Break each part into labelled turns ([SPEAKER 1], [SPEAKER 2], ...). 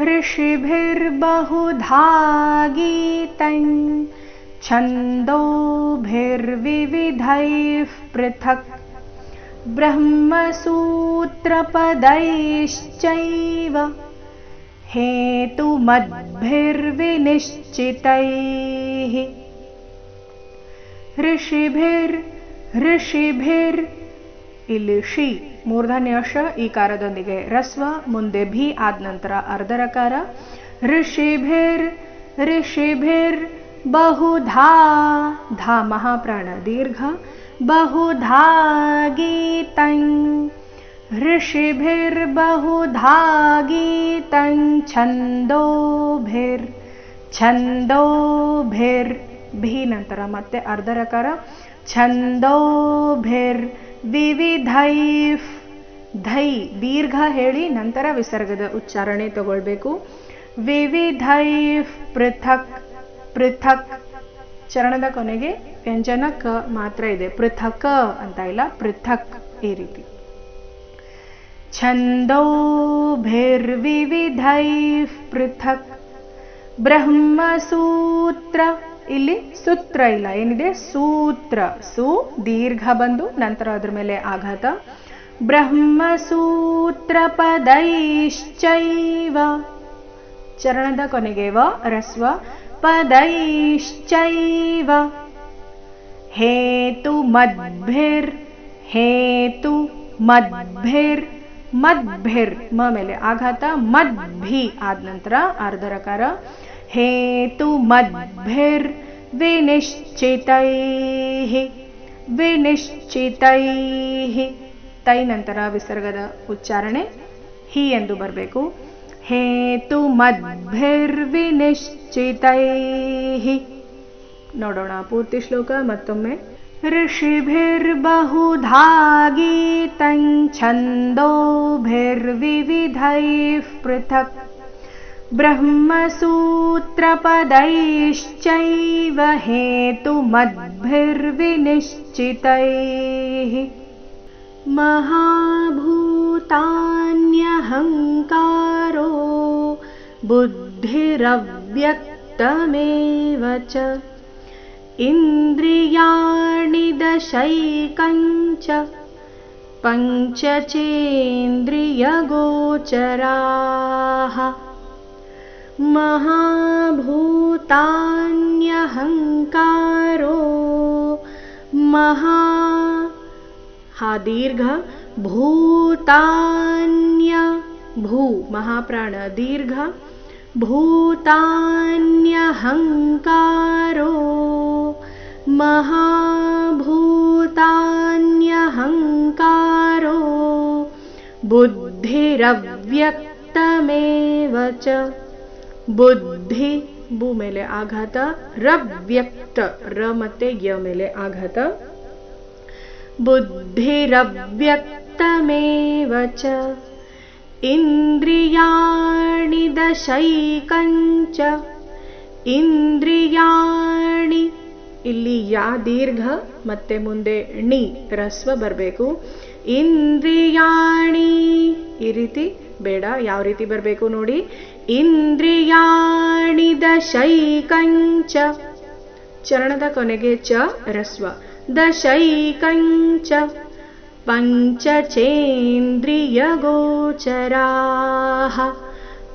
[SPEAKER 1] ऋषिभिर्बहुधा गीतै छन्दोभिर्विविधैः पृथक् ब्रह्मसूत्रपदैश्चैव हेतुमद्भिर्विनिश्चितैः। ऋषिभिर् ऋषिभिर् ऋषिभिर्हृषिभिर् ಇಲ್ಲಿ ಶಿ ಮೂರ್ಧನ್ಯ ಶ, ಈ ಕಾರದೊಂದಿಗೆ ರಸ್ವ, ಮುಂದೆ ಭಿ ಆದ ನಂತರ ಅರ್ಧರಕಾರ. ಋಷಿಭಿರ್ ಋಷಿಭಿರ್, ಬಹುಧಾ, ಧಾ ಮಹಾಪ್ರಾಣ ದೀರ್ಘ. ಬಹುಧಾ ಗೀತಂ, ಋಷಿಭಿರ್, ಬಹುಧಾ ಗೀತಂ, ಛಂದೋಭಿರ್ ಛಂದೋಭಿರ್. ಭಿ ನಂತರ ಮತ್ತೆ ಅರ್ಧರಕಾರ. ಛಂದೋಭಿರ್ ವಿವಿಧೈಫ್ ಧೈ ದೀರ್ಘ ಹೇಳಿ ನಂತರ ವಿಸರ್ಗದ ಉಚ್ಚಾರಣೆ ತಗೊಳ್ಬೇಕು. ವಿವಿಧೈಫ್ ಪೃಥಕ್ ಪೃಥಕ್. ಚರಣದ ಕೊನೆಗೆ ವ್ಯಂಜನ ಕ ಮಾತ್ರ ಇದೆ. ಪೃಥಕ ಅಂತ ಇಲ್ಲ, ಪೃಥಕ್ ಈ ರೀತಿ. ಛಂದೋಭಿರ್ವಿವಿಧೈಃ ಪೃಥಕ್. ಬ್ರಹ್ಮಸೂತ್ರ ಇಲ್ಲಿ ಸೂತ್ರ ಇಲ್ಲ. ಏನಿದೆ? ಸೂತ್ರ. ಸು, ದೀರ್ಘ ಬಂದು, ನಂತರ ಅದ್ರ ಮೇಲೆ ಆಘಾತ. ಬ್ರಹ್ಮಸೂತ್ರ ಪದೈಶ್ಚೈವ ಚರಣದ ಕೊನೆಗೆ ವ, ರಸ್ವ. ಪದೈಶ್ಚೈವ. ಹೇತು ಮದ್ಭಿರ್ ಹೇತು ಮದ್ಭಿರ್ ಮದ್ಭಿರ್. ಮ ಮೇಲೆ ಆಘಾತ. ಮದ್ಭಿ ಆದ ನಂತರ ಅರ್ಧರಕಾರ. ಹೇತು ಮದ್ಭಿರ್ ವಿನಿಶ್ಚಿತೈ ವಿನಿಶ್ಚಿತೈ ತೈ ನಂತರ ವಿಸರ್ಗದ ಉಚ್ಚಾರಣೆ ಹಿ ಎಂದು ಬರಬೇಕು ಹೇತು ಮದ್ಭಿರ್ವಿನಿಶ್ಚಿತೈ ನೋಡೋಣ ಪೂರ್ತಿ ಶ್ಲೋಕ ಮತ್ತೊಮ್ಮೆ ऋषिभिर्बहुधा गीतं छन्दोभिर्विविधैः पृथक् ब्रह्मसूत्रपदैश्चैव हेतुमद्भिर्विनिश्चितैः। महाभूतान्यहङ्कारो बुद्धिरव्यक्तमेव च। इन्द्रियाणि दशैकञ्च पञ्चचेन्द्रियगोचराः महाभूतान्यहङ्कारो। महा हा दीर्घ भूतान्य भू महाप्राण दीर्घ भूतान्यहङ्कारो। महाभूतान्यहङ्कारो। बुद्धिरव्यक्तमेव च ಬುದ್ಧಿ ಬು ಮೇಲೆ ಆಘಾತ ವ್ಯಕ್ತ, ರ ಮತ್ತೆ ಯ ಮೇಲೆ ಆಘಾತ. ಬುದ್ಧಿರವ್ಯಕ್ತಮೇವ ಚ ಇಂದ್ರಿಯಾಣಿ ದಶೈಕಂಚ. ಇಂದ್ರಿಯಾಣಿ, ಇಲ್ಲಿ ಯಾ ದೀರ್ಘ, ಮತ್ತೆ ಮುಂದೆ ಣಿ, ರಸ್ವ ಬರಬೇಕು. ಇಂದ್ರಿಯಾಣಿ, ಈ ರೀತಿ ಬೇಡ, ಯಾವ ರೀತಿ ಬರಬೇಕು ನೋಡಿ. ಇಂದ್ರಿಯಾಣಿ ದಶೈಕಂಚ ಚರಣದ ಕೊನೆಗೆ ಚ, ರಸ್ವ. ದಶೈಕಂಚ ಪಂಚಚೇಂದ್ರಿಯ ಪಂಚ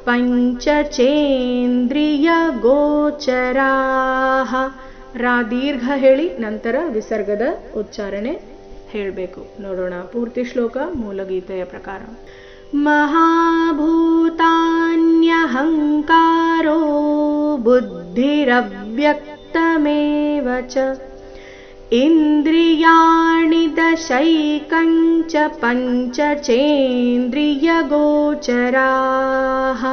[SPEAKER 1] ಪಂಚಚೇಂದ್ರಿಯ ಗೋಚರಾ ರಾ ದೀರ್ಘ ಹೇಳಿ, ನಂತರ ವಿಸರ್ಗದ ಉಚ್ಚಾರಣೆ ಹೇಳಬೇಕು. ನೋಡೋಣ, ಪೂರ್ತಿ ಶ್ಲೋಕ ಮೂಲಗೀತೆಯ ಪ್ರಕಾರ. महाभूतान्यहङ्कारो बुद्धिरव्यक्तमेव च। इन्द्रियाणि दशैकञ्च पञ्च चेन्द्रियगोचराः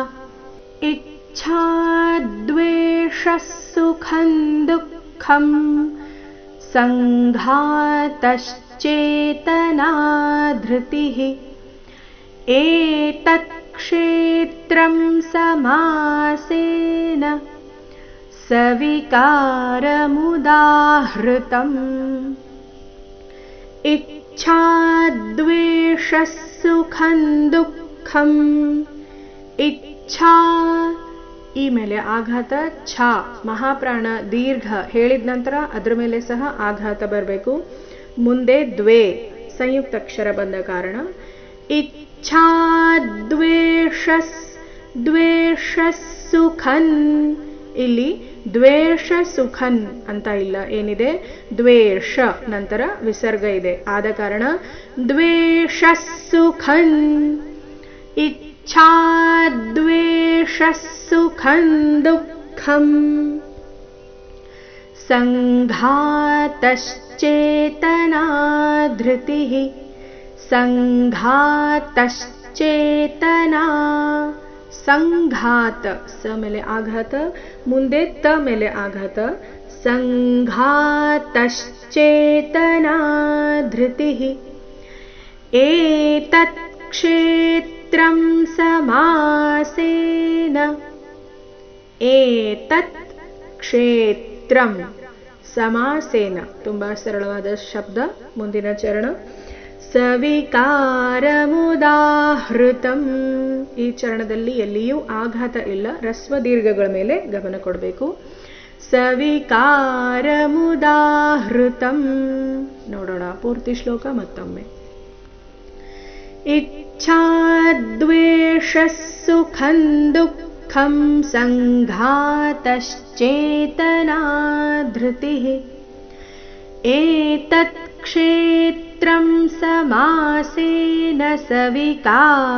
[SPEAKER 1] द्वेष सुखं दुःखं सङ्घातश्चेतना धृतिः क्षेत्रं समासेन सविकारमुदाहृतम् इच्छाद्वेषः सुखं दुःखम् इच्छाद्वेषः ಇಚ್ಛಾ ಈ ಮೇಲೆ ಆಘಾತ ಛ ಮಹಾಪ್ರಾಣ ದೀರ್ಘ ಹೇಳಿದ ನಂತರ ಅದ್ರ ಮೇಲೆ ಸಹ ಆಘಾತ ಬರಬೇಕು ಮುಂದೆ ದ್ವೇ ಸಂಯುಕ್ತ ಅಕ್ಷರ ಬಂದ ಕಾರಣ ಇಚ್ಛಾ ಛಾದ್ವೇಷಸ್ ದ್ವೇಷಸ್ ಸುಖನ್ ಇಲ್ಲಿ ದ್ವೇಷ ಸುಖನ್ ಅಂತ ಇಲ್ಲ, ಏನಿದೆ? ದ್ವೇಷ, ನಂತರ ವಿಸರ್ಗ ಇದೆ. ಆದ ಕಾರಣ ದ್ವೇಷ ಸುಖನ್ ಇಚ್ಛಾದ್ವೇಷ ಸುಖನ್ ದುಃಖಂ. ಸಂಘಾತಶ್ಚೇತನಾ ಧೃತಿ संघातश्चेतना। संघात स मेले आघात मुंदे त मेले आघात। संघातश्चेतना धृतिः। एतत् क्षेत्रं समासेन। एतत् क्षेत्रं समासेन। तुम्बा सरलवाद शब्द मुंदिन चरण ಸವಿಕಾರಮುದಾಹೃತಂ ಈ ಚರಣದಲ್ಲಿ ಎಲ್ಲಿಯೂ ಆಘಾತ ಇಲ್ಲ ರಸ್ವ ದೀರ್ಘಗಳ ಮೇಲೆ ಗಮನ ಕೊಡಬೇಕು ಸವಿಕಾರಮುದಾಹೃತಂ ನೋಡೋಣ ಪೂರ್ತಿ ಶ್ಲೋಕ ಮತ್ತೊಮ್ಮೆ ಇಚ್ಛಾದ್ವೇಷ ಸುಖಂ ದುಃಖಂ ಸಂಘಾತಶ್ಚೇತನಾ धृतिः एतत् क्षेत्रं समासेन सविकारमुदाहृतम्